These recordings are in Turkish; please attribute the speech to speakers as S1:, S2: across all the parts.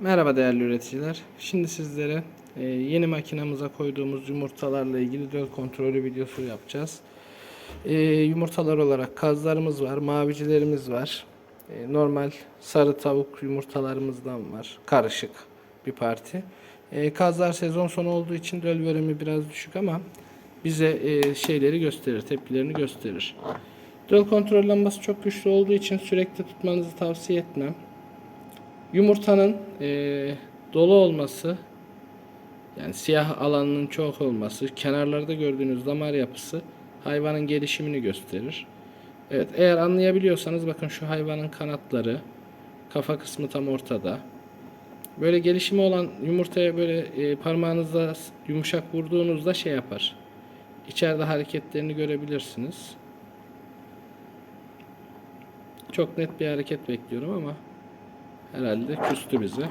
S1: Merhaba değerli üreticiler. Şimdi sizlere e, yeni makinamıza koyduğumuz yumurtalarla ilgili döl kontrolü videosu yapacağız. E, yumurtalar olarak kazlarımız var, mavicilerimiz var. E, normal sarı tavuk yumurtalarımızdan var. Karışık bir parti. Kazlar sezon sonu olduğu için döl verimi biraz düşük ama bize şeyleri gösterir, tepkilerini gösterir. Döl kontrol lambası çok güçlü olduğu için sürekli tutmanızı tavsiye etmem. Yumurtanın eee, dolu olması, yani siyah alanının çok olması, kenarlarda gördüğünüz damar yapısı hayvanın gelişimini gösterir. Evet, eğer anlayabiliyorsanız bakın şu hayvanın kanatları, kafa kısmı tam ortada. Böyle gelişimi olan yumurtaya böyle e, parmağınızla yumuşak vurduğunuzda şey yapar. İçeride hareketlerini görebilirsiniz. Çok net bir hareket bekliyorum ama Herhalde küstü bize.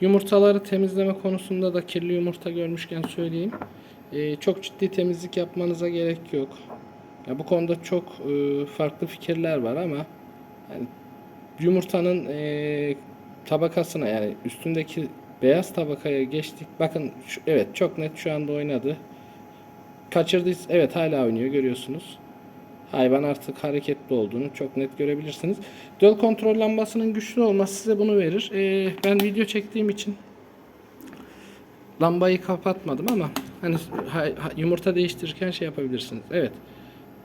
S1: Yumurtaları temizleme konusunda da kirli yumurta görmüşken söyleyeyim. Ee, çok ciddi temizlik yapmanıza gerek yok. Ya bu konuda çok e, farklı fikirler var ama yani yumurtanın e, tabakasına yani üstündeki beyaz tabakaya geçtik. Bakın şu, evet çok net şu anda oynadı. Kaçırdıysa evet hala oynuyor görüyorsunuz. Hayvan artık hareketli olduğunu çok net görebilirsiniz. Döl kontrol lambasının güçlü olması size bunu verir. Ee, ben video çektiğim için lambayı kapatmadım ama hani ha- ha- yumurta değiştirirken şey yapabilirsiniz. Evet.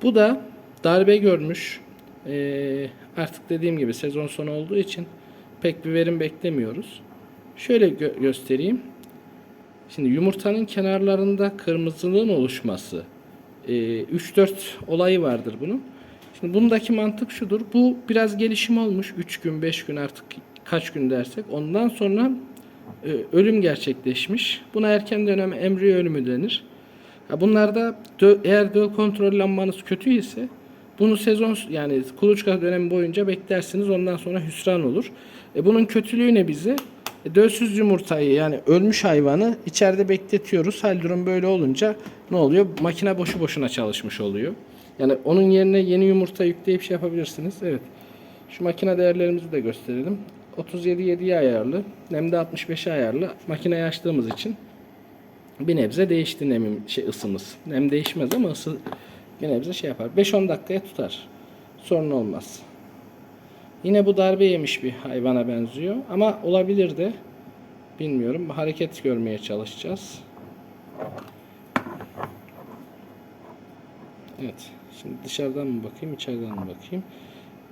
S1: Bu da darbe görmüş. Ee, artık dediğim gibi sezon sonu olduğu için pek bir verim beklemiyoruz. Şöyle gö- göstereyim. Şimdi yumurtanın kenarlarında kırmızılığın oluşması e, 3-4 olayı vardır bunun. Şimdi bundaki mantık şudur. Bu biraz gelişim olmuş. 3 gün, 5 gün artık kaç gün dersek. Ondan sonra e, ölüm gerçekleşmiş. Buna erken dönem embriyo ölümü denir. Ya bunlarda dö- eğer döl kontrol lambanız kötü ise bunu sezon yani kuluçka dönemi boyunca beklersiniz. Ondan sonra hüsran olur. E bunun kötülüğü ne bize? E, dölsüz yumurtayı yani ölmüş hayvanı içeride bekletiyoruz. Hal durum böyle olunca ne oluyor? Makine boşu boşuna çalışmış oluyor. Yani onun yerine yeni yumurta yükleyip şey yapabilirsiniz. Evet. Şu makine değerlerimizi de gösterelim. 37.7'ye ayarlı. Nemde 65'e ayarlı. Makineyi açtığımız için bir nebze değişti nemim şey ısımız. Nem değişmez ama ısı bir nebze şey yapar. 5-10 dakikaya tutar. Sorun olmaz. Yine bu darbe yemiş bir hayvana benziyor. Ama olabilir de bilmiyorum. Hareket görmeye çalışacağız. Evet. Şimdi dışarıdan mı bakayım, içeriden mi bakayım?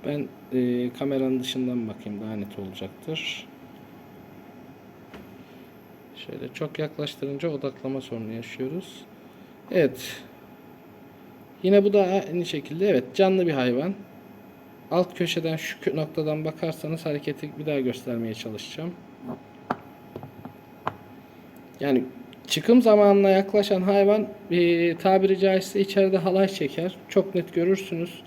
S1: Ben e, kameranın dışından bakayım daha net olacaktır. Şöyle çok yaklaştırınca odaklama sorunu yaşıyoruz. Evet. Yine bu da aynı şekilde evet canlı bir hayvan. Alt köşeden şu noktadan bakarsanız hareketi bir daha göstermeye çalışacağım. Yani çıkım zamanına yaklaşan hayvan e, tabiri caizse içeride halay çeker. Çok net görürsünüz.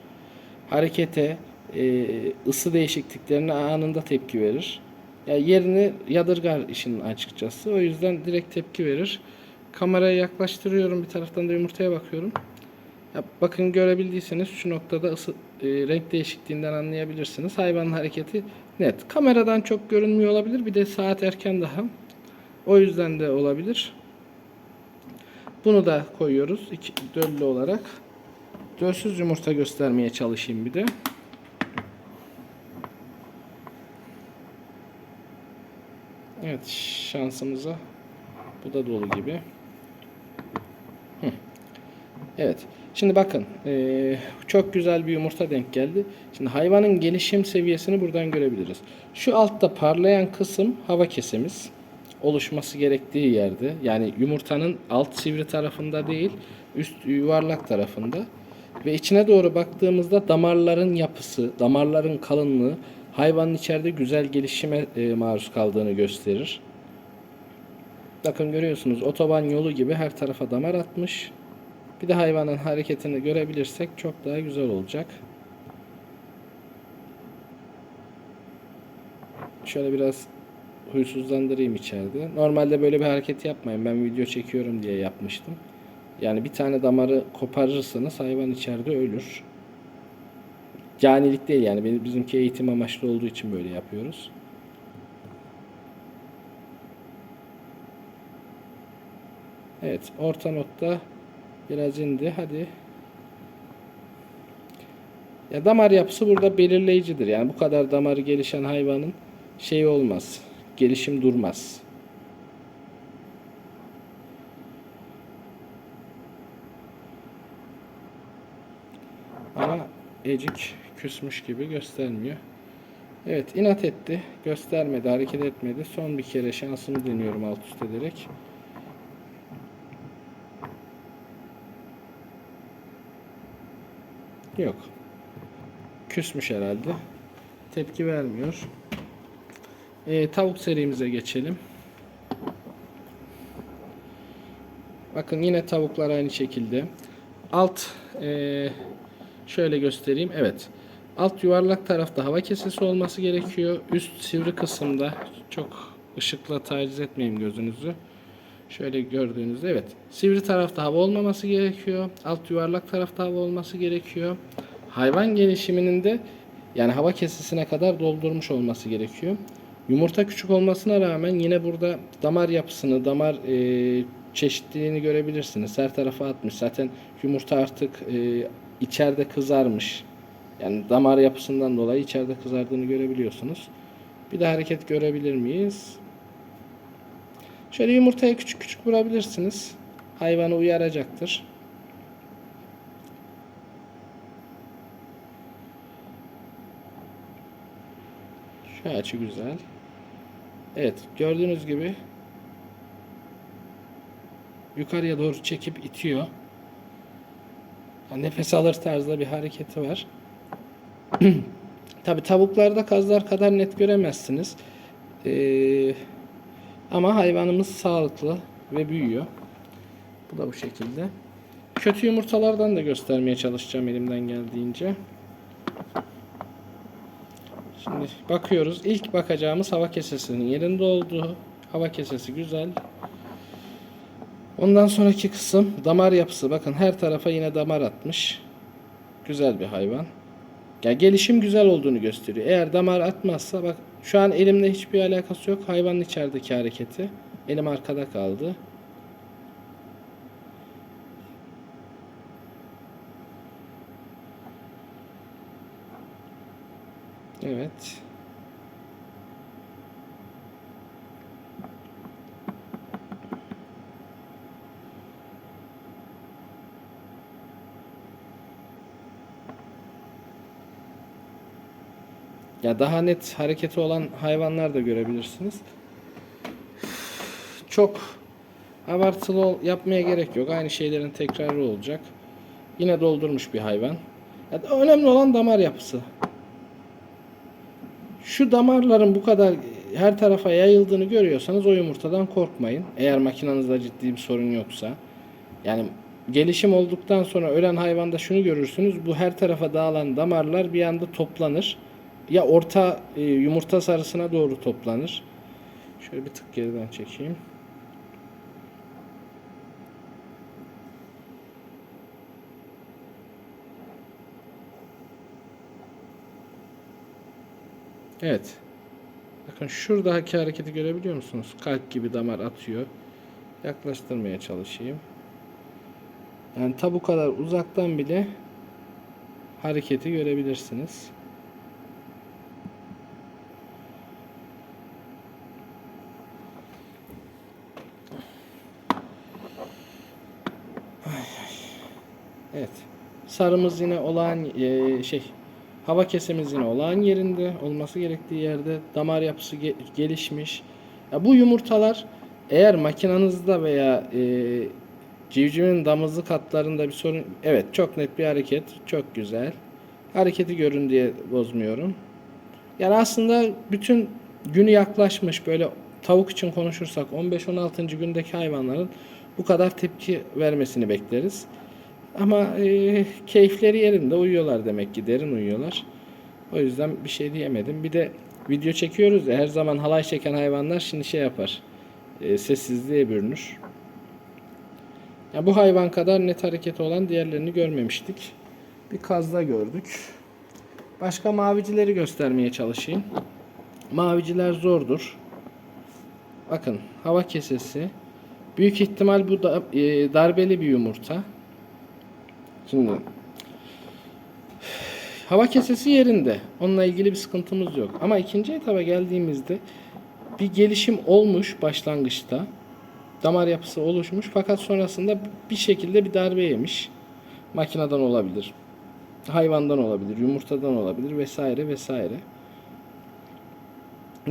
S1: Harekete, e, ısı değişikliklerine anında tepki verir. Ya yerini yadırgar işin açıkçası. O yüzden direkt tepki verir. Kamerayı yaklaştırıyorum. Bir taraftan da yumurtaya bakıyorum. Ya bakın görebildiyseniz şu noktada ısı, e, renk değişikliğinden anlayabilirsiniz. Hayvanın hareketi net. Kameradan çok görünmüyor olabilir. Bir de saat erken daha. O yüzden de olabilir. Bunu da koyuyoruz iki, döllü olarak. Dölsüz yumurta göstermeye çalışayım bir de. Evet şansımıza bu da dolu gibi. Hı. Evet. Şimdi bakın eee, çok güzel bir yumurta denk geldi. Şimdi hayvanın gelişim seviyesini buradan görebiliriz. Şu altta parlayan kısım hava kesemiz. Oluşması gerektiği yerde. Yani yumurtanın alt sivri tarafında değil üst yuvarlak tarafında. Ve içine doğru baktığımızda damarların yapısı, damarların kalınlığı hayvanın içeride güzel gelişime e, maruz kaldığını gösterir. Bakın görüyorsunuz otoban yolu gibi her tarafa damar atmış. Bir de hayvanın hareketini görebilirsek çok daha güzel olacak. Şöyle biraz huysuzlandırayım içeride. Normalde böyle bir hareket yapmayın. Ben video çekiyorum diye yapmıştım. Yani bir tane damarı koparırsanız hayvan içeride ölür. canilik değil yani bizimki eğitim amaçlı olduğu için böyle yapıyoruz. Evet orta nokta biraz indi hadi. Ya damar yapısı burada belirleyicidir. Yani bu kadar damarı gelişen hayvanın şey olmaz. Gelişim durmaz. Ama ecik küsmüş gibi göstermiyor. Evet inat etti. Göstermedi, hareket etmedi. Son bir kere şansımı deniyorum alt üst ederek. Yok. Küsmüş herhalde. Tepki vermiyor. Ee, tavuk serimize geçelim. Bakın yine tavuklar aynı şekilde. Alt eee, şöyle göstereyim. Evet. Alt yuvarlak tarafta hava kesesi olması gerekiyor. Üst sivri kısımda çok ışıkla taciz etmeyeyim gözünüzü. Şöyle gördüğünüzde evet. Sivri tarafta hava olmaması gerekiyor. Alt yuvarlak tarafta hava olması gerekiyor. Hayvan gelişiminin de yani hava kesesine kadar doldurmuş olması gerekiyor. Yumurta küçük olmasına rağmen yine burada damar yapısını, damar e, çeşitliliğini görebilirsiniz. Her tarafa atmış. Zaten yumurta artık e, içeride kızarmış. Yani damar yapısından dolayı içeride kızardığını görebiliyorsunuz. Bir de hareket görebilir miyiz? Şöyle yumurtaya küçük küçük vurabilirsiniz. Hayvanı uyaracaktır. Şu açı güzel. Evet gördüğünüz gibi yukarıya doğru çekip itiyor. Nefes alır tarzda bir hareketi var. Tabi tavuklarda kazlar kadar net göremezsiniz. Ee, ama hayvanımız sağlıklı ve büyüyor. Bu da bu şekilde. Kötü yumurtalardan da göstermeye çalışacağım elimden geldiğince. Şimdi bakıyoruz. İlk bakacağımız hava kesesinin yerinde olduğu. Hava kesesi güzel. Ondan sonraki kısım damar yapısı. Bakın her tarafa yine damar atmış. Güzel bir hayvan. Ya gelişim güzel olduğunu gösteriyor. Eğer damar atmazsa bak şu an elimle hiçbir alakası yok. Hayvanın içerideki hareketi. Elim arkada kaldı. Evet. Ya daha net hareketi olan hayvanlar da görebilirsiniz. Çok abartılı ol- yapmaya gerek yok. Aynı şeylerin tekrarı olacak. Yine doldurmuş bir hayvan. Ya önemli olan damar yapısı. Şu damarların bu kadar her tarafa yayıldığını görüyorsanız o yumurtadan korkmayın. Eğer makinenizde ciddi bir sorun yoksa. Yani gelişim olduktan sonra ölen hayvanda şunu görürsünüz. Bu her tarafa dağılan damarlar bir anda toplanır. Ya orta e, yumurta sarısına doğru toplanır. Şöyle bir tık geriden çekeyim. Evet. Bakın şuradaki hareketi görebiliyor musunuz? Kalp gibi damar atıyor. Yaklaştırmaya çalışayım. Yani ta bu kadar uzaktan bile hareketi görebilirsiniz. Evet. Sarımız yine olağan e, şey hava kesemiz yine olağan yerinde olması gerektiği yerde damar yapısı ge- gelişmiş. Ya bu yumurtalar eğer makinenizde veya e, civcivin damızlık hatlarında bir sorun evet çok net bir hareket çok güzel. Hareketi görün diye bozmuyorum. Yani aslında bütün günü yaklaşmış böyle tavuk için konuşursak 15-16. gündeki hayvanların bu kadar tepki vermesini bekleriz. Ama e, keyifleri yerinde uyuyorlar demek ki derin uyuyorlar. O yüzden bir şey diyemedim. Bir de video çekiyoruz ya her zaman halay çeken hayvanlar şimdi şey yapar. E, sessizliğe bürünür. Ya bu hayvan kadar net hareketi olan diğerlerini görmemiştik. Bir kazda gördük. Başka mavicileri göstermeye çalışayım. Maviciler zordur. Bakın hava kesesi. Büyük ihtimal bu da, e, darbeli bir yumurta. Şimdi hava kesesi yerinde. Onunla ilgili bir sıkıntımız yok. Ama ikinci etaba geldiğimizde bir gelişim olmuş başlangıçta. Damar yapısı oluşmuş fakat sonrasında bir şekilde bir darbe yemiş. Makineden olabilir. Hayvandan olabilir, yumurtadan olabilir vesaire vesaire.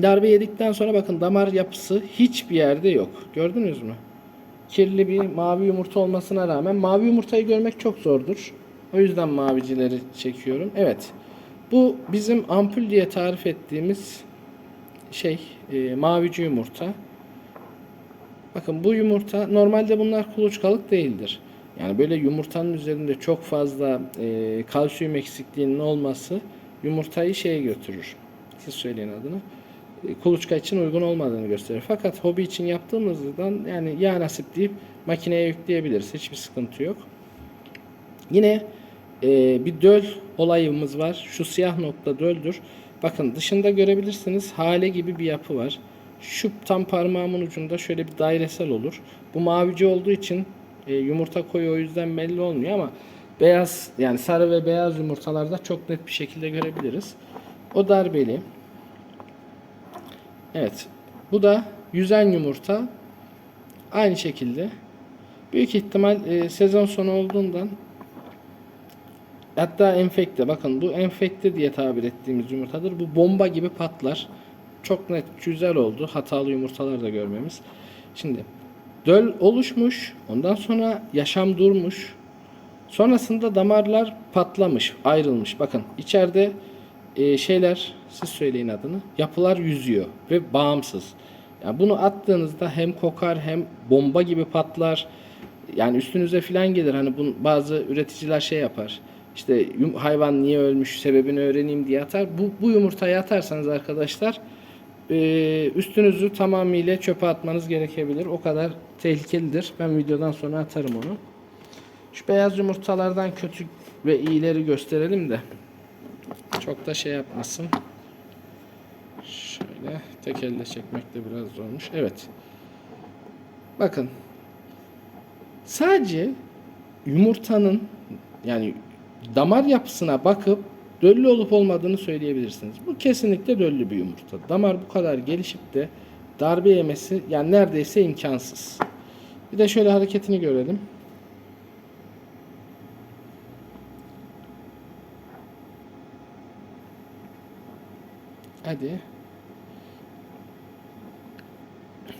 S1: Darbe yedikten sonra bakın damar yapısı hiçbir yerde yok. Gördünüz mü? Kirli bir mavi yumurta olmasına rağmen mavi yumurtayı görmek çok zordur. O yüzden mavicileri çekiyorum. Evet. Bu bizim ampul diye tarif ettiğimiz şey e, mavici yumurta. Bakın bu yumurta normalde bunlar kuluçkalık değildir. Yani böyle yumurtanın üzerinde çok fazla e, kalsiyum eksikliğinin olması yumurtayı şeye götürür. Siz söyleyin adını. Kuluçka için uygun olmadığını gösterir. Fakat hobi için yaptığımızdan yani ya nasip deyip makineye yükleyebiliriz. Hiçbir sıkıntı yok. Yine e, bir döl olayımız var. Şu siyah nokta döldür. Bakın dışında görebilirsiniz hale gibi bir yapı var. Şu tam parmağımın ucunda şöyle bir dairesel olur. Bu mavici olduğu için e, yumurta koyu o yüzden belli olmuyor ama beyaz yani sarı ve beyaz yumurtalarda çok net bir şekilde görebiliriz. O darbeli. Evet. Bu da yüzen yumurta. Aynı şekilde. Büyük ihtimal e, sezon sonu olduğundan hatta enfekte bakın bu enfekte diye tabir ettiğimiz yumurtadır. Bu bomba gibi patlar. Çok net güzel oldu. Hatalı yumurtalar da görmemiz. Şimdi döl oluşmuş. Ondan sonra yaşam durmuş. Sonrasında damarlar patlamış, ayrılmış. Bakın içeride e, şeyler, siz söyleyin adını, yapılar yüzüyor ve bağımsız. Yani bunu attığınızda hem kokar hem bomba gibi patlar. Yani üstünüze filan gelir. Hani bunu bazı üreticiler şey yapar. İşte hayvan niye ölmüş sebebini öğreneyim diye atar. Bu, bu yumurtayı atarsanız arkadaşlar e, üstünüzü tamamıyla çöpe atmanız gerekebilir. O kadar tehlikelidir. Ben videodan sonra atarım onu. Şu beyaz yumurtalardan kötü ve iyileri gösterelim de çok da şey yapmasın. Şöyle tek elle çekmek de biraz zormuş. Evet. Bakın. Sadece yumurtanın yani damar yapısına bakıp döllü olup olmadığını söyleyebilirsiniz. Bu kesinlikle döllü bir yumurta. Damar bu kadar gelişip de darbe yemesi yani neredeyse imkansız. Bir de şöyle hareketini görelim. Hadi.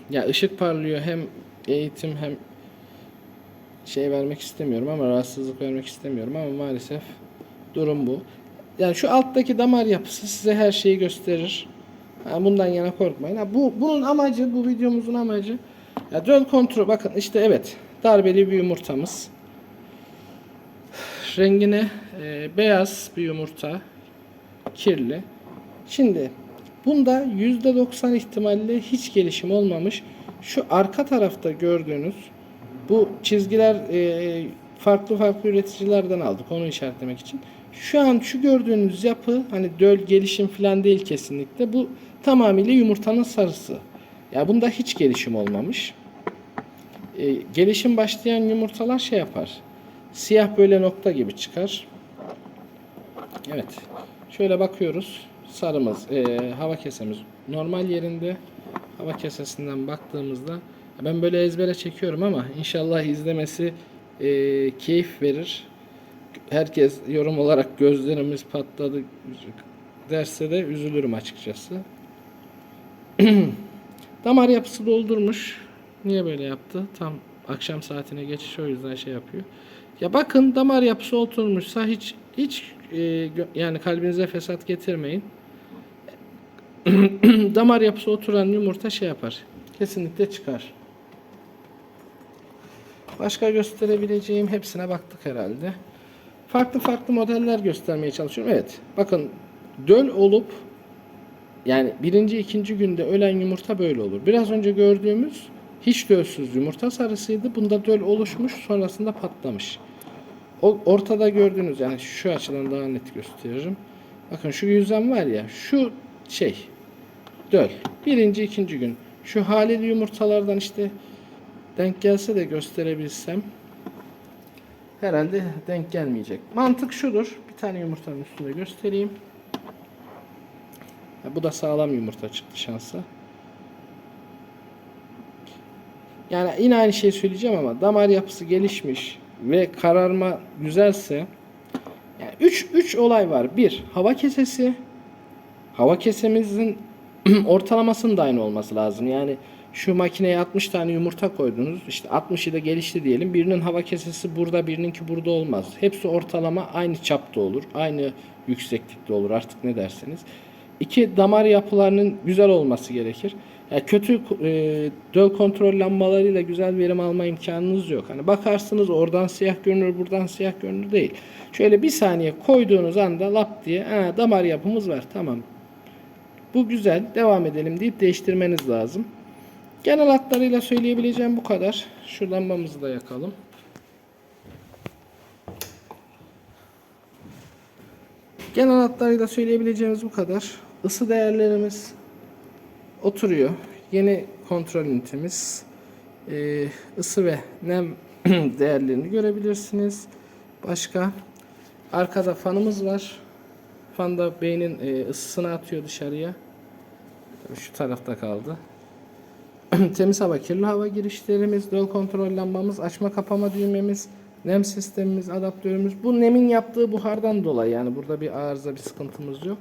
S1: Ya ışık parlıyor hem eğitim hem şey vermek istemiyorum ama rahatsızlık vermek istemiyorum ama maalesef durum bu. Yani şu alttaki damar yapısı size her şeyi gösterir. Ha, bundan yana korkmayın. Ha, bu bunun amacı, bu videomuzun amacı ya döl kontrol. Bakın işte evet darbeli bir yumurtamız. Rengine e, beyaz bir yumurta. Kirli. Şimdi bunda %90 ihtimalle hiç gelişim olmamış. Şu arka tarafta gördüğünüz bu çizgiler e, farklı farklı üreticilerden aldık onu işaretlemek için. Şu an şu gördüğünüz yapı hani döl gelişim falan değil kesinlikle. Bu tamamıyla yumurtanın sarısı. Ya bunda hiç gelişim olmamış. E, gelişim başlayan yumurtalar şey yapar. Siyah böyle nokta gibi çıkar. Evet. Şöyle bakıyoruz. Sarımız, e, hava kesemiz normal yerinde. Hava kesesinden baktığımızda ben böyle ezbere çekiyorum ama inşallah izlemesi e, keyif verir. Herkes yorum olarak gözlerimiz patladı derse de üzülürüm açıkçası. Damar yapısı doldurmuş. Niye böyle yaptı? Tam akşam saatine geçiş o yüzden şey yapıyor. Ya bakın damar yapısı oturmuşsa hiç hiç e, yani kalbinize fesat getirmeyin. damar yapısı oturan yumurta şey yapar. Kesinlikle çıkar. Başka gösterebileceğim hepsine baktık herhalde. Farklı farklı modeller göstermeye çalışıyorum. Evet. Bakın döl olup yani birinci ikinci günde ölen yumurta böyle olur. Biraz önce gördüğümüz hiç dölsüz yumurta sarısıydı. Bunda döl oluşmuş sonrasında patlamış. O ortada gördüğünüz yani şu açıdan daha net gösteririm. Bakın şu yüzden var ya şu şey döl. Birinci ikinci gün. Şu haleli yumurtalardan işte denk gelse de gösterebilsem herhalde denk gelmeyecek. Mantık şudur. Bir tane yumurtanın üstünde göstereyim. Ha, bu da sağlam yumurta çıktı şansa. Yani yine aynı şeyi söyleyeceğim ama damar yapısı gelişmiş ve kararma güzelse yani 3 3 olay var. 1. Hava kesesi. Hava kesemizin ortalamasının da aynı olması lazım. Yani şu makineye 60 tane yumurta koydunuz. İşte 60'ı da gelişti diyelim. Birinin hava kesesi burada, birininki burada olmaz. Hepsi ortalama aynı çapta olur. Aynı yükseklikte olur artık ne derseniz. İki damar yapılarının güzel olması gerekir. Yani kötü e, döl kontrol lambalarıyla güzel verim alma imkanınız yok. Hani bakarsınız oradan siyah görünür, buradan siyah görünür değil. Şöyle bir saniye koyduğunuz anda lap diye damar yapımız var tamam. Bu güzel devam edelim deyip değiştirmeniz lazım. Genel hatlarıyla söyleyebileceğim bu kadar. Şu lambamızı da yakalım. Genel hatlarıyla söyleyebileceğimiz bu kadar. Isı değerlerimiz oturuyor. Yeni kontrol ünitemiz. Ee, ısı ve nem değerlerini görebilirsiniz. Başka arkada fanımız var. Fan da beynin e, ısısını atıyor dışarıya. Şu tarafta kaldı. Temiz hava, kirli hava girişlerimiz, döl kontrol lambamız, açma kapama düğmemiz, nem sistemimiz, adaptörümüz. Bu nemin yaptığı buhardan dolayı yani burada bir arıza, bir sıkıntımız yok.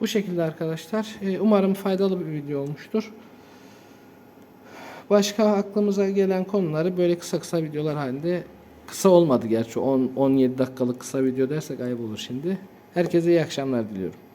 S1: Bu şekilde arkadaşlar. Ee, Umarım faydalı bir video olmuştur. Başka aklımıza gelen konuları böyle kısa kısa videolar halinde kısa olmadı gerçi 10 17 dakikalık kısa video dersek ayıp olur şimdi. Herkese iyi akşamlar diliyorum.